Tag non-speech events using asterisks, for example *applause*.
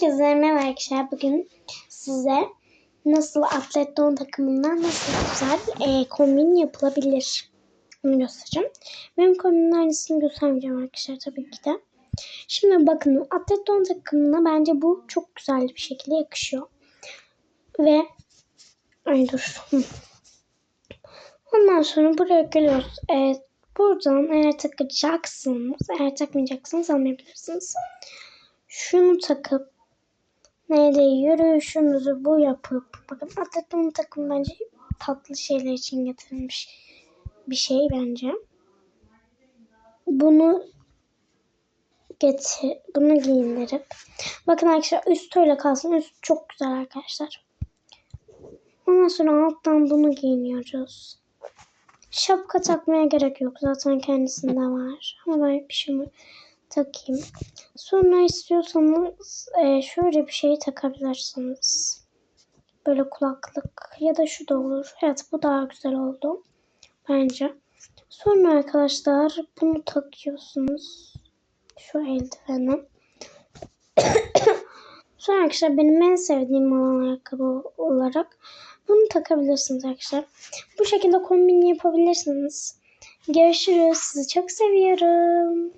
Herkese merhaba arkadaşlar. Bugün size nasıl atlet don takımından nasıl güzel e, kombin yapılabilir onu göstereceğim. Benim kombinin aynısını göstermeyeceğim arkadaşlar tabii ki de. Şimdi bakın atlet don takımına bence bu çok güzel bir şekilde yakışıyor. Ve ay dur. Ondan sonra buraya geliyoruz. Evet, buradan eğer takacaksınız, eğer takmayacaksınız almayabilirsiniz. Şunu takıp neyle yürüyüşünüzü bu yapıp bakın atletin takım bence tatlı şeyler için getirilmiş bir şey bence. Bunu getir, bunu giyindirip bakın arkadaşlar üst öyle kalsın. Üst çok güzel arkadaşlar. Ondan sonra alttan bunu giyiniyoruz. Şapka takmaya gerek yok. Zaten kendisinde var. Ama ben bir şey takayım. Sonra istiyorsanız e, şöyle bir şey takabilirsiniz. Böyle kulaklık ya da şu da olur. Evet bu daha güzel oldu. Bence. Sonra arkadaşlar bunu takıyorsunuz. Şu eldiveni. *coughs* Sonra arkadaşlar benim en sevdiğim olan ayakkabı olarak bunu takabilirsiniz arkadaşlar. Bu şekilde kombin yapabilirsiniz. Görüşürüz. Sizi çok seviyorum.